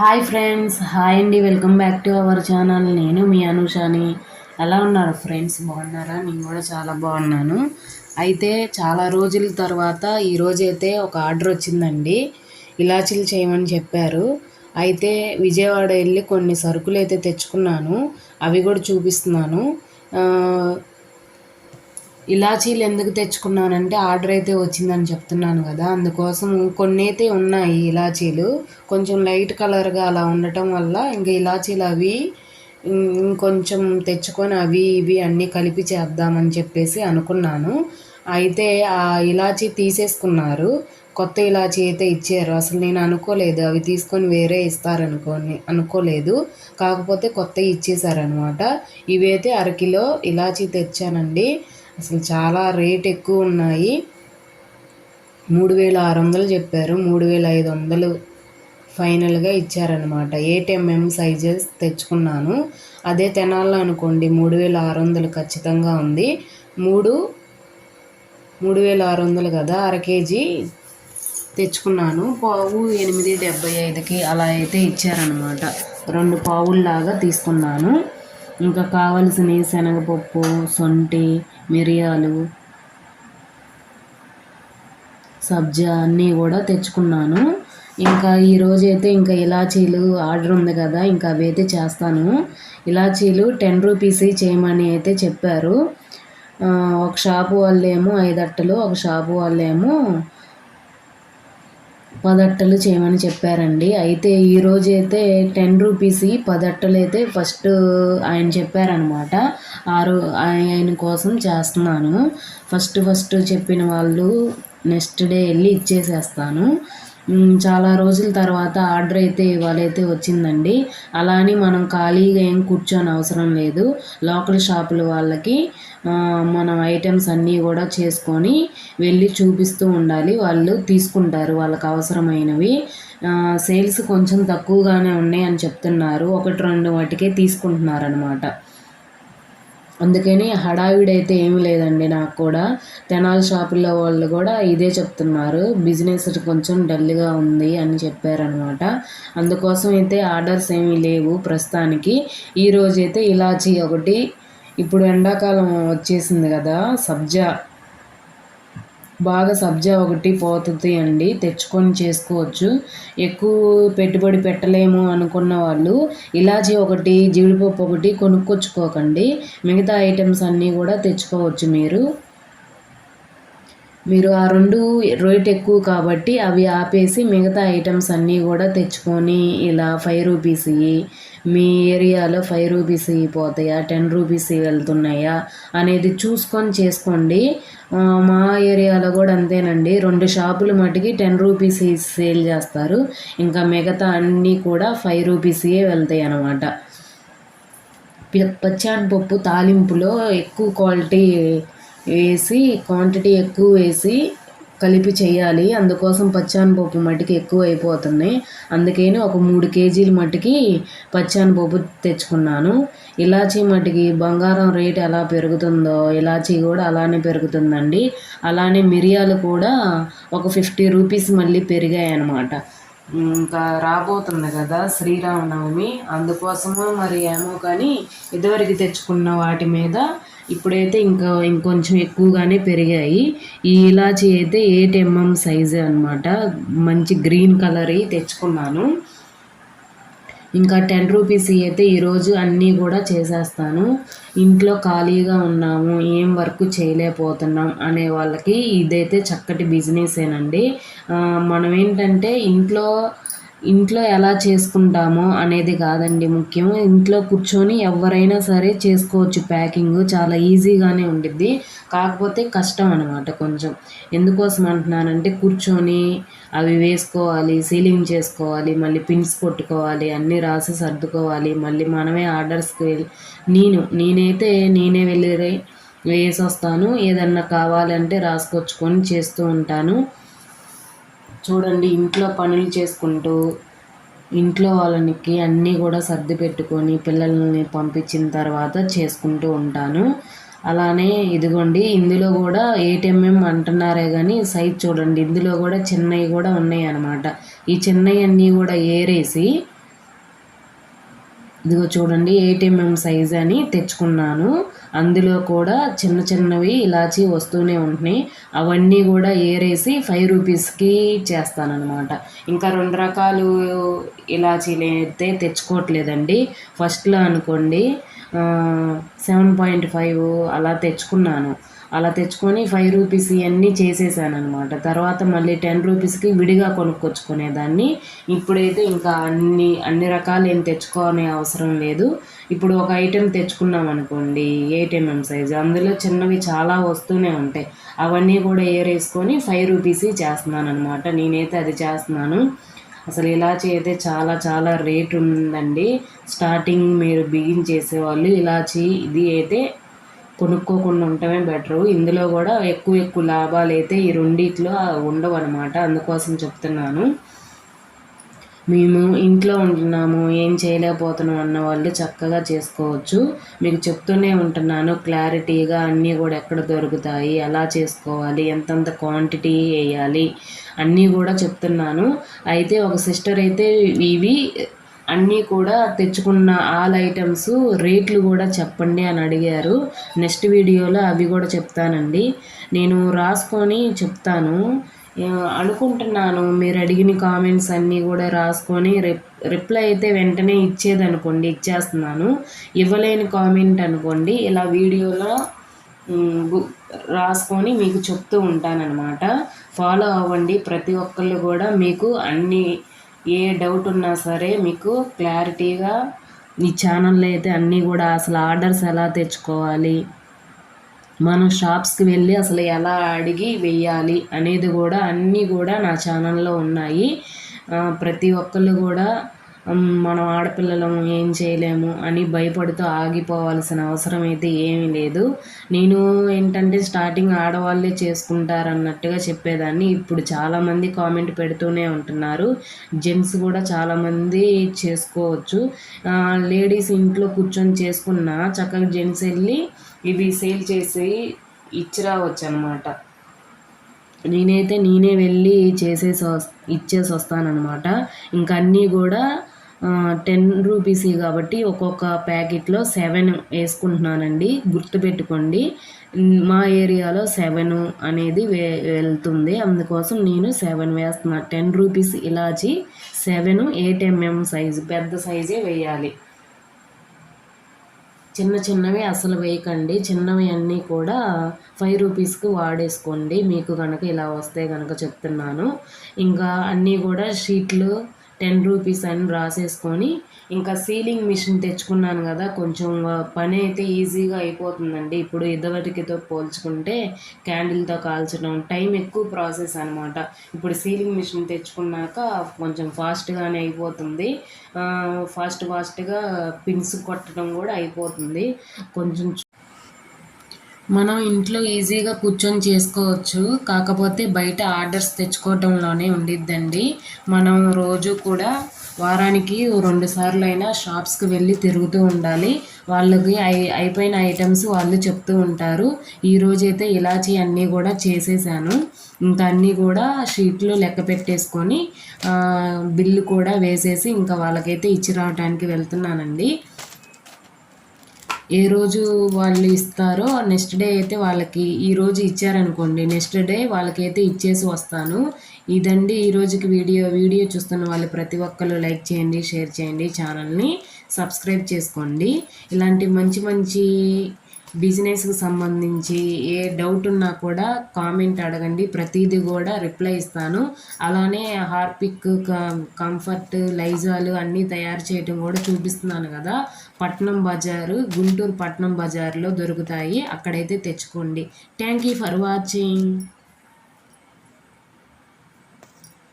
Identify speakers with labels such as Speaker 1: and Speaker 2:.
Speaker 1: Hi friends hi అండి welcome back to our channel నేను మీ అనుషాని. ఎలా ఉన్నారు ఫ్రెండ్స్ బాగున్నారా? నేను కూడా చాలా బాగున్నాను. అయితే చాలా రోజుల తర్వాత ఈరోజు అయితే ఒక ఆర్డర్ వచ్చిందండి. ఇలాచీలు చేయమని చెప్పారు. అయితే విజయవాడ వెళ్ళి కొన్ని సరుకులు అయితే తెచ్చుకున్నాను. అవి కూడా చూపిస్తున్నాను. ఇలాచీలు ఎందుకు తెచ్చుకున్నానంటే ఆర్డర్ అయితే వచ్చిందని చెప్తున్నాను కదా. అందుకోసం కొన్ని అయితే ఉన్నాయి ఇలాచీలు. కొంచెం లైట్ కలర్గా అలా ఉండటం వల్ల ఇంకా ఇలాచీలు అవి ఇంకొంచెం తెచ్చుకొని అవి ఇవి అన్నీ కలిపి చేద్దామని చెప్పేసి అనుకున్నాను. అయితే ఆ ఇలాచీ తీసేసుకున్నారు. కొత్త ఇలాచీ అయితే ఇచ్చారు. అసలు నేను అనుకోలేదు. అవి తీసుకొని వేరే ఇస్తారనుకోని అనుకోలేదు. కాకపోతే కొత్త ఇచ్చేసారనమాట ఇవైతే అరకిలో ఇలాచీ తెచ్చానండి. అసలు చాలా రేట్ ఎక్కువ ఉన్నాయి. మూడు వేల ఆరు వందలు చెప్పారు. మూడు వేల ఐదు వందలు ఫైనల్గా ఇచ్చారనమాట ఏటీఎంఎం ఎంఎం సైజెస్ తెచ్చుకున్నాను. అదే తెనాల్లో అనుకోండి మూడు వేల ఆరు వందలు ఖచ్చితంగా ఉంది. మూడు మూడు వేల ఆరు వందలు కదా అర కేజీ తెచ్చుకున్నాను. పావు ఎనిమిది డెబ్బై ఐదుకి అలా అయితే ఇచ్చారనమాట రెండు పావుల్లాగా తీసుకున్నాను. ఇంకా కావలసినవి శనగపప్పు సొంటి మిరియాలు సబ్జా అన్నీ కూడా తెచ్చుకున్నాను. ఇంకా ఈరోజు అయితే ఇంకా ఇలాచీలు ఆర్డర్ ఉంది కదా ఇంకా అవి అయితే చేస్తాను. ఇలాచీలు టెన్ రూపీస్ చేయమని అయితే చెప్పారు. ఒక షాపు వాళ్ళేమో ఐదు అట్టలు ఒక షాపు వాళ్ళేమో పదట్టలు చేయమని చెప్పారండి. అయితే ఈరోజైతే అయితే టెన్ రూపీస్ పదట్టలు అయితే ఫస్ట్ ఆయన చెప్పారనమాట ఆరు ఆయన కోసం చేస్తున్నాను. ఫస్ట్ ఫస్ట్ చెప్పిన వాళ్ళు నెక్స్ట్ డే వెళ్ళి ఇచ్చేసేస్తాను. చాలా రోజుల తర్వాత ఆర్డర్ అయితే ఇవాళ అయితే వచ్చిందండి. అలా అని మనం ఖాళీగా ఏం కూర్చొని అవసరం లేదు. లోకల్ షాపుల వాళ్ళకి మనం ఐటమ్స్ అన్నీ కూడా చేసుకొని వెళ్ళి చూపిస్తూ ఉండాలి. వాళ్ళు తీసుకుంటారు వాళ్ళకి అవసరమైనవి. సేల్స్ కొంచెం తక్కువగానే ఉన్నాయి అని చెప్తున్నారు. ఒకటి రెండు వాటికే తీసుకుంటున్నారు అనమాట అందుకని హడావిడి అయితే ఏమీ లేదండి నాకు కూడా. తెనాలి షాపుల్లో వాళ్ళు కూడా ఇదే చెప్తున్నారు. బిజినెస్ కొంచెం డల్గా ఉంది అని చెప్పారనమాట. అందుకోసం అయితే ఆర్డర్స్ ఏమీ లేవు ప్రస్తుతానికి. ఈరోజైతే ఇలాచీ ఒకటి ఇప్పుడు ఎండాకాలం వచ్చేసింది కదా సబ్జా. బాగా సబ్జా ఒకటి పోతుంది అండి. తెచ్చుకొని చేసుకోవచ్చు. ఎక్కువ పెట్టుబడి పెట్టలేము అనుకున్న వాళ్ళు ఇలాచీ ఒకటి జీడిపప్పు ఒకటి కొనుక్కొచ్చుకోకండి. మిగతా ఐటమ్స్ అన్నీ కూడా తెచ్చుకోవచ్చు మీరు. మీరు ఆ రెండు రేట్ ఎక్కువ కాబట్టి అవి ఆపేసి మిగతా ఐటమ్స్ అన్నీ కూడా తెచ్చుకొని ఇలా ఫైవ్ రూపీస్ మీ ఏరియాలో ఫైవ్ రూపీస్ పోతాయా టెన్ రూపీస్ వెళ్తున్నాయా అనేది చూసుకొని చేసుకోండి. మా ఏరియాలో కూడా అంతేనండి. రెండు షాపులు మటుకి టెన్ రూపీస్ సేల్ చేస్తారు. ఇంకా మిగతా అన్నీ కూడా ఫైవ్ రూపీసే వెళ్తాయి అన్నమాట. పి- పచ్చానపప్పు తాలింపులో ఎక్కువ క్వాలిటీ వేసి క్వాంటిటీ ఎక్కువ వేసి కలిపి చేయాలి. అందుకోసం పచ్చానపప్పు మట్టికి ఎక్కువ అయిపోతున్నాయి. అందుకని ఒక మూడు కేజీల మట్టికి పచ్చానపప్పు తెచ్చుకున్నాను. ఇలాచీ మట్టికి బంగారం రేట్ ఎలా పెరుగుతుందో ఇలాచీ కూడా అలానే పెరుగుతుందండి. అలానే మిరియాలు కూడా ఒక ఫిఫ్టీ రూపీస్ మళ్ళీ పెరిగాయి అన్నమాట ఇంకా రాబోతుంది కదా శ్రీరామనవమి. అందుకోసము మరి ఏమో కానీ ఇదివరకు తెచ్చుకున్న వాటి మీద ఇప్పుడైతే ఇంకా ఇంకొంచెం ఎక్కువగానే పెరిగాయి. ఈ ఇలాచి అయితే ఎయిట్ ఎంఎం సైజే అనమాట మంచి గ్రీన్ కలర్ తెచ్చుకున్నాను. ఇంకా టెన్ రూపీస్ అయితే ఈరోజు అన్నీ కూడా చేసేస్తాను. ఇంట్లో ఖాళీగా ఉన్నాము ఏం వర్క్ చేయలేకపోతున్నాం అనే వాళ్ళకి ఇదైతే చక్కటి బిజినెస్ ఏనండి మనం ఏంటంటే ఇంట్లో ఇంట్లో ఎలా చేసుకుంటామో అనేది కాదండి ముఖ్యం. ఇంట్లో కూర్చొని ఎవరైనా సరే చేసుకోవచ్చు. ప్యాకింగ్ చాలా ఈజీగానే ఉండిద్ది. కాకపోతే కష్టం అనమాట కొంచెం. ఎందుకోసం అంటున్నానంటే కూర్చొని అవి వేసుకోవాలి సీలింగ్ చేసుకోవాలి మళ్ళీ పిన్స్ కొట్టుకోవాలి అన్నీ రాసి సర్దుకోవాలి. మళ్ళీ మనమే ఆర్డర్స్కి వెళ్ళి నేను నేనైతే నేనే వెళ్ళి వేసి వస్తాను. ఏదన్నా కావాలంటే రాసుకొచ్చుకొని చేస్తూ ఉంటాను. చూడండి ఇంట్లో పనులు చేసుకుంటూ ఇంట్లో వాళ్ళకి అన్నీ కూడా సర్ది పెట్టుకొని పిల్లల్ని పంపించిన తర్వాత చేసుకుంటూ ఉంటాను. అలానే ఇదిగోండి ఇందులో కూడా ఏటీఎంఎం అంటున్నారే కానీ సైజ్ చూడండి ఇందులో కూడా చిన్నవి కూడా ఉన్నాయి అన్నమాట ఈ చిన్నవి అన్నీ కూడా ఏరేసి ఇదిగో చూడండి ఎయిట్ సైజ్ అని తెచ్చుకున్నాను. అందులో కూడా చిన్న చిన్నవి ఇలాచి వస్తూనే ఉంటున్నాయి. అవన్నీ కూడా ఏరేసి ఫైవ్ రూపీస్కి చేస్తానన్నమాట. ఇంకా రెండు రకాలు ఇలాచీలు అయితే తెచ్చుకోవట్లేదండి ఫస్ట్లో అనుకోండి సెవెన్ పాయింట్ ఫైవ్ అలా తెచ్చుకున్నాను. అలా తెచ్చుకొని ఫైవ్ రూపీస్ ఇవన్నీ చేసేసాను అనమాట తర్వాత మళ్ళీ టెన్ రూపీస్కి విడిగా కొనుక్కొచ్చుకునేదాన్ని. ఇప్పుడైతే ఇంకా అన్ని అన్ని రకాలు ఏం తెచ్చుకోనే అవసరం లేదు. ఇప్పుడు ఒక ఐటెం తెచ్చుకున్నాం అనుకోండి ఎయిట్ ఎంఎం సైజు అందులో చిన్నవి చాలా వస్తూనే ఉంటాయి. అవన్నీ కూడా ఏరేసుకొని ఫైవ్ రూపీస్ చేస్తున్నాను అనమాట నేనైతే అది చేస్తున్నాను. అసలు ఇలాచి అయితే చాలా చాలా రేట్ ఉందండి. స్టార్టింగ్ మీరు బిగిన్ చేసేవాళ్ళు ఇలాచి ఇది అయితే కొనుక్కోకుండా ఉండటమే బెటరు ఇందులో కూడా ఎక్కువ ఎక్కువ లాభాలు అయితే ఈ రెండిట్లో ఉండవు అనమాట అందుకోసం చెప్తున్నాను. మేము ఇంట్లో ఉంటున్నాము ఏం చేయలేకపోతున్నాం అన్న వాళ్ళు చక్కగా చేసుకోవచ్చు. మీకు చెప్తూనే ఉంటున్నాను క్లారిటీగా అన్నీ కూడా ఎక్కడ దొరుకుతాయి ఎలా చేసుకోవాలి ఎంతంత క్వాంటిటీ వేయాలి అన్నీ కూడా చెప్తున్నాను. అయితే ఒక సిస్టర్ అయితే ఇవి అన్నీ కూడా తెచ్చుకున్న ఆల్ ఐటమ్స్ రేట్లు కూడా చెప్పండి అని అడిగారు. నెక్స్ట్ వీడియోలో అవి కూడా చెప్తానండి. నేను రాసుకొని చెప్తాను. అనుకుంటున్నాను. మీరు అడిగిన కామెంట్స్ అన్నీ కూడా రాసుకొని రిప్ రిప్లై అయితే వెంటనే ఇచ్చేదనుకోండి ఇచ్చేస్తున్నాను. ఇవ్వలేని కామెంట్ అనుకోండి ఇలా వీడియోలో రాసుకొని మీకు చెప్తూ ఉంటానన్నమాట. ఫాలో అవ్వండి. ప్రతి ఒక్కళ్ళు కూడా మీకు అన్ని ఏ డౌట్ ఉన్నా సరే మీకు క్లారిటీగా ఈ ఛానల్లో అయితే అన్నీ కూడా అసలు ఆర్డర్స్ ఎలా తెచ్చుకోవాలి మనం షాప్స్కి వెళ్ళి అసలు ఎలా అడిగి వెయ్యాలి అనేది కూడా అన్నీ కూడా నా ఛానల్లో ఉన్నాయి. ప్రతి ఒక్కళ్ళు కూడా మనం ఆడపిల్లలం ఏం చేయలేము అని భయపడుతూ ఆగిపోవాల్సిన అవసరం అయితే ఏమీ లేదు. నేను ఏంటంటే స్టార్టింగ్ ఆడవాళ్ళే చేసుకుంటారన్నట్టుగా చెప్పేదాన్ని. ఇప్పుడు చాలామంది కామెంట్ పెడుతూనే ఉంటున్నారు. జెంట్స్ కూడా చాలామంది చేసుకోవచ్చు. లేడీస్ ఇంట్లో కూర్చొని చేసుకున్న చక్కగా జెంట్స్ వెళ్ళి ఇవి సేల్ చేసి ఇచ్చి రావచ్చు అనమాట నేనైతే నేనే వెళ్ళి చేసేసి ఇచ్చేసి వస్తానన్నమాట ఇంకా అన్నీ కూడా టెన్ రూపీస్ కాబట్టి ఒక్కొక్క ప్యాకెట్లో సెవెన్ వేసుకుంటున్నానండి. గుర్తుపెట్టుకోండి మా ఏరియాలో సెవెన్ అనేది వే వెళ్తుంది. అందుకోసం నేను సెవెన్ వేస్తున్నా. టెన్ రూపీస్ ఇలాచి సెవెన్ ఎయిట్ ఎంఎం సైజు పెద్ద సైజే వేయాలి. చిన్న చిన్నవి అసలు వేయకండి. చిన్నవి అన్నీ కూడా ఫైవ్ రూపీస్కి వాడేసుకోండి. మీకు కనుక ఇలా వస్తే కనుక చెప్తున్నాను. ఇంకా అన్నీ కూడా షీట్లు టెన్ రూపీస్ అని రాసేసుకొని ఇంకా సీలింగ్ మిషన్ తెచ్చుకున్నాను కదా కొంచెం పని అయితే ఈజీగా అయిపోతుందండి. ఇప్పుడు ఇదివరకుతో పోల్చుకుంటే క్యాండిల్తో కాల్చడం టైం ఎక్కువ ప్రాసెస్ అనమాట ఇప్పుడు సీలింగ్ మిషన్ తెచ్చుకున్నాక కొంచెం ఫాస్ట్గానే అయిపోతుంది. ఫాస్ట్ ఫాస్ట్గా పిన్స్ కొట్టడం కూడా అయిపోతుంది. కొంచెం మనం ఇంట్లో ఈజీగా కూర్చొని చేసుకోవచ్చు. కాకపోతే బయట ఆర్డర్స్ తెచ్చుకోవటంలోనే ఉండిద్దండి. మనం రోజు కూడా వారానికి రెండు సార్లు అయినా షాప్స్కి వెళ్ళి తిరుగుతూ ఉండాలి. వాళ్ళకి అయి అయిపోయిన ఐటమ్స్ వాళ్ళు చెప్తూ ఉంటారు. ఈరోజైతే ఇలాచి అన్నీ కూడా చేసేసాను. ఇంకా అన్నీ కూడా షీట్లో లెక్క పెట్టేసుకొని బిల్లు కూడా వేసేసి ఇంకా వాళ్ళకైతే ఇచ్చి రావడానికి వెళ్తున్నానండి. ఏ రోజు వాళ్ళు ఇస్తారో నెక్స్ట్ డే అయితే వాళ్ళకి ఈ రోజు ఇచ్చారనుకోండి నెక్స్ట్ డే వాళ్ళకైతే ఇచ్చేసి వస్తాను. ఇదండి ఈ రోజుకి వీడియో. వీడియో చూస్తున్న వాళ్ళు ప్రతి ఒక్కరు లైక్ చేయండి షేర్ చేయండి ఛానల్ని సబ్స్క్రైబ్ చేసుకోండి. ఇలాంటి మంచి మంచి బిజినెస్కి సంబంధించి ఏ డౌట్ ఉన్నా కూడా కామెంట్ అడగండి. ప్రతిదీ కూడా రిప్లై ఇస్తాను. అలానే హార్పిక్ కంఫర్ట్ లైజాలు అన్నీ తయారు చేయటం కూడా చూపిస్తున్నాను కదా. పట్నం బజారు గుంటూరు పట్నం బజార్లో దొరుకుతాయి. అక్కడైతే తెచ్చుకోండి. Thank you for watching.